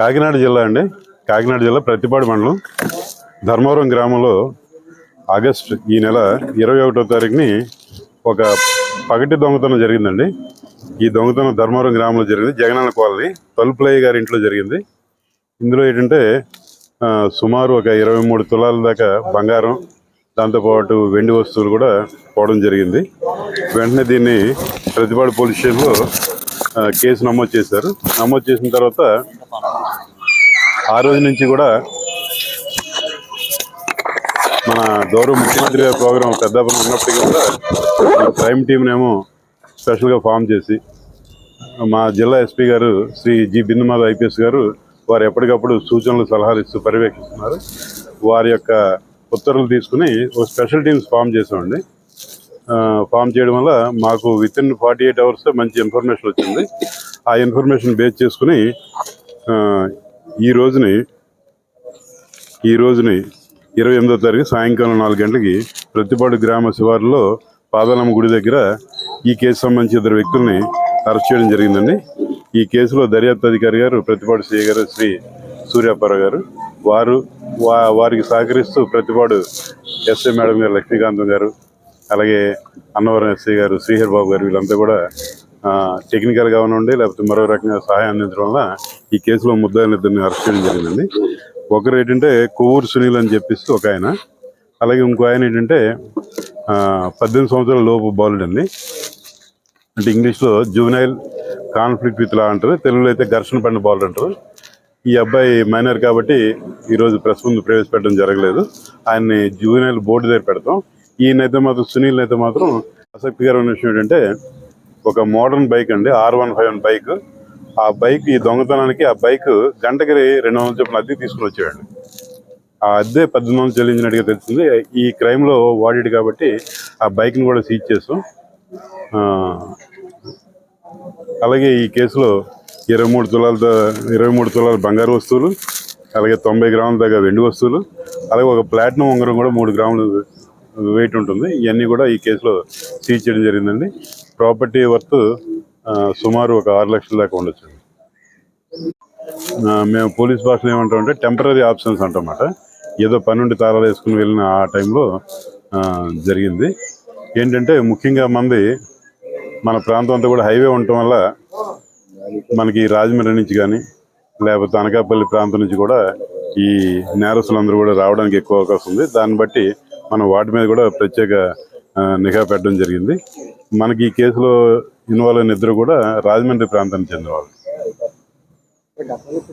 కాకినాడ జిల్లా అండి. కాకినాడ జిల్లా ప్రతిపాడు మండలం ధర్మవరం గ్రామంలో ఆగస్ట్ ఈ నెల ఇరవై ఒకటో తారీఖుని ఒక పగటి దొంగతనం జరిగిందండి. ఈ దొంగతనం ధర్మవరం గ్రామంలో జరిగింది. జగనన్న కాలనీ తలుపులయ్య గారి ఇంట్లో జరిగింది. ఇందులో ఏంటంటే సుమారు ఒక ఇరవై మూడు తులాల దాకా బంగారం దాంతోపాటు వెండి వస్తువులు కూడా పోవడం జరిగింది. వెంటనే దీన్ని ప్రతిపాడు పోలీస్ స్టేషన్లో కేసు నమోదు చేశారు. నమోదు చేసిన తర్వాత ఆ రోజు నుంచి కూడా మన గౌరవ ముఖ్యమంత్రి గారి ప్రోగ్రాం పెద్దాపురం ఉన్నప్పటికీ కూడా క్రైమ్ టీంనేమో స్పెషల్గా ఫామ్ చేసి మా జిల్లా ఎస్పీ గారు శ్రీ జి బిన్నమాధవ్ ఐపీఎస్ గారు వారు ఎప్పటికప్పుడు సూచనలు సలహాలు ఇస్తూ పర్యవేక్షిస్తున్నారు. వారి యొక్క ఉత్తర్వులు తీసుకుని ఒక స్పెషల్ టీమ్స్ ఫామ్ చేసామండి ఫామ్ చేయడం వల్ల మాకు with in forty eight hours మంచి ఇన్ఫర్మేషన్ వచ్చింది. ఆ ఇన్ఫర్మేషన్ బేస్ చేసుకుని ఈ రోజుని ఈ రోజుని ఇరవై ఎనిమిదో తారీఖు సాయంకాలం నాలుగు గంటలకి ప్రతిపాడు గ్రామ శివారులో పాదాలమ్మ గుడి దగ్గర ఈ కేసు సంబంధించి ఇద్దరు వ్యక్తుల్ని అరెస్ట్ చేయడం జరిగిందండి. ఈ కేసులో దర్యాప్తు అధికారి గారు ప్రతిపాడు సిఐ గారు శ్రీ సూర్యాపారావు గారు. వారు వా వారికి సహకరిస్తూ ప్రతిపాడు ఎస్ఐ మేడం గారు లక్ష్మీకాంతం గారు అలాగే అన్నవరం ఎస్ఐ గారు శ్రీహర్ బాబు గారు వీళ్ళంతా కూడా టెక్నికల్గా ఉండి లేకపోతే మరో రకంగా సహాయం అందించడం వల్ల ఈ కేసులో ముద్దాయిన ఇద్దరిని అరెస్ట్ చేయడం జరిగిందండి. ఒకరు ఏంటంటే కొవ్వూరు సునీల్ అని చెప్పేసి ఒక ఆయన అలాగే ఇంకో ఆయన ఏంటంటే పద్దెనిమిది సంవత్సరాల లోపు బాలుడు అండి అంటే ఇంగ్లీష్లో జూనైల్ కాన్ఫ్లిక్ట్ విత్ లా అంటారు తెలుగులో అయితే ఘర్షణ పడిన బాలుడు అంటారు. ఈ అబ్బాయి మైనర్ కాబట్టి ఈరోజు ప్రెస్ ముందు ప్రవేశపెట్టడం జరగలేదు. ఆయన్ని జూనైల్ బోర్డు దగ్గర పెడతాం. ఈయనైతే మాత్రం సునీల్ అయితే మాత్రం ఆసక్తికరమైన విషయం ఏంటంటే ఒక మోడర్న్ బైక్ అండి R one five one bike. ఆ బైక్ ఈ దొంగతనానికి ఆ బైక్ గంటకి రెండు వందల చొప్పున అద్దె తీసుకుని వచ్చాడు ఆ అద్దె పద్దెనిమిది వందలు చెల్లించినట్టుగా తెలిసింది ఈ క్రైమ్లో వాడాడు కాబట్టి ఆ బైక్ని కూడా సీజ్ చేసాం. అలాగే ఈ కేసులో ఇరవై మూడు తులాలతో ఇరవై మూడు తులాల బంగారు వస్తువులు అలాగే తొంభై గ్రాముల దాకా వెండి వస్తువులు అలాగే ఒక ప్లాటినం ఉంగరం కూడా మూడు గ్రాములు వెయిట్ ఉంటుంది. ఇవన్నీ కూడా ఈ కేసులో సీజ్ చేయడం జరిగిందండి. ప్రాపర్టీ వర్త్ సుమారు ఒక ఆరు లక్షల దాకా ఉండొచ్చు. మేము పోలీస్ భాషలో ఏమంటామంటే టెంపరీ ఆప్షన్స్ అంటమాట. ఏదో పని తారాలు వేసుకుని వెళ్ళిన ఆ టైంలో జరిగింది. ఏంటంటే ముఖ్యంగా మంది మన ప్రాంతం అంతా కూడా హైవే ఉండటం వల్ల మనకి రాజమండ్రి నుంచి కానీ లేకపోతే అనకాపల్లి ప్రాంతం నుంచి కూడా ఈ నేరస్తులందరూ కూడా రావడానికి ఎక్కువ అవకాశం ఉంది. దాన్ని బట్టి మనం వాటి మీద కూడా ప్రత్యేక నిఘా పెట్టడం జరిగింది. మనకి ఈ కేసులో ఇన్వాల్వ్ అయిన ఇద్దరు కూడా రాజమండ్రి ప్రాంతానికి చెందినవాళ్ళు